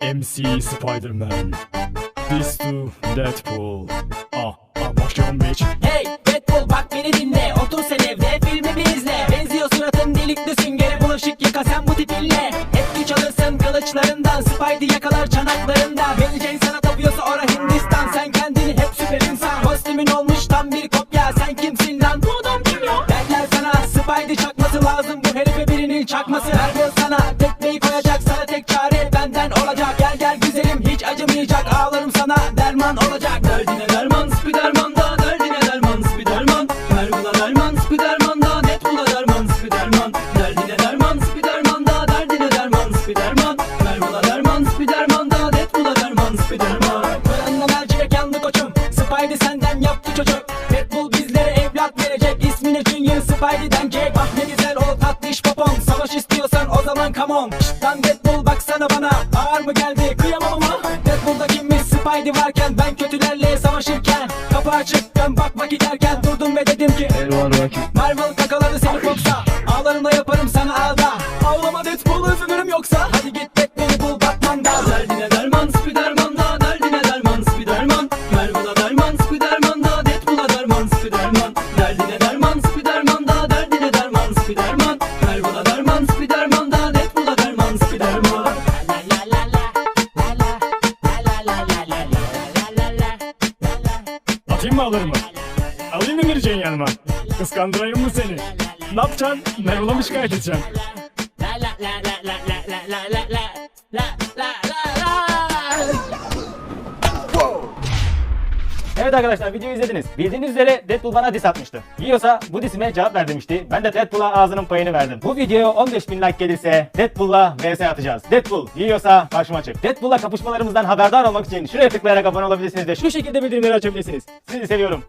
MC Spider-Man. This to Deadpool. Ah, ah başlıyorum bitch. Hey Deadpool bak beni dinle Otur sen evde filmimi izle Benziyor suratın delikli süngere bulaşık yıka sen bu tipinle Etki çalırsın kılıçlarından Spidey yakalar çanaklarında Spidey çakması lazım. Bu herife birinin çakması. Vermiyor sana tekmeyi koyacak Sana tek çare benden olacak. Gel gel güzelim hiç acımayacak. Ağlarım sana derman olacak. Derdine derman Spiderman da. Derdine derman Spiderman. Ver bula derman Spiderman da. Net bula derman Spiderman. Derdine derman Spiderman da. Derdine derman Spiderman. Ver bula derman Spiderman da. Net bula derman Spiderman. Fırında mercimek yandı koçum. Spidey senden verecek İsmini Junior Spidey denecek Ah ne güzel o tatlış popon Savaş istiyorsan o zaman come on. Şşt lan Deadpool baksana bana. Ağır mı geldi? Kıyamam ama. Deadpool'da kimmiş Spidey varken? Ben kötülerle savaşırken. Kapı açık dön bakma giderken. Durdum ve dedim ki Marvel kakaladı seni koksa. Ağlarımla yaparım Mı alırım mı? Alayım mı Mirce'nin yanıma? Kıskandırayım mı seni? Ne yapacaksın? Merul'a mı şikayet edeceksin? Evet arkadaşlar videoyu izlediniz. Bildiğiniz üzere Deadpool bana diss atmıştı. Yiyorsa bu dissime cevap ver demişti. Ben de Deadpool'a ağzının payını verdim. Bu videoya 15 bin like gelirse Deadpool'la vs atacağız. Deadpool yiyorsa karşıma çık. Deadpool'la kapışmalarımızdan haberdar olmak için şuraya tıklayarak abone olabilirsiniz de şu şekilde bildirimleri açabilirsiniz. Sizi seviyorum.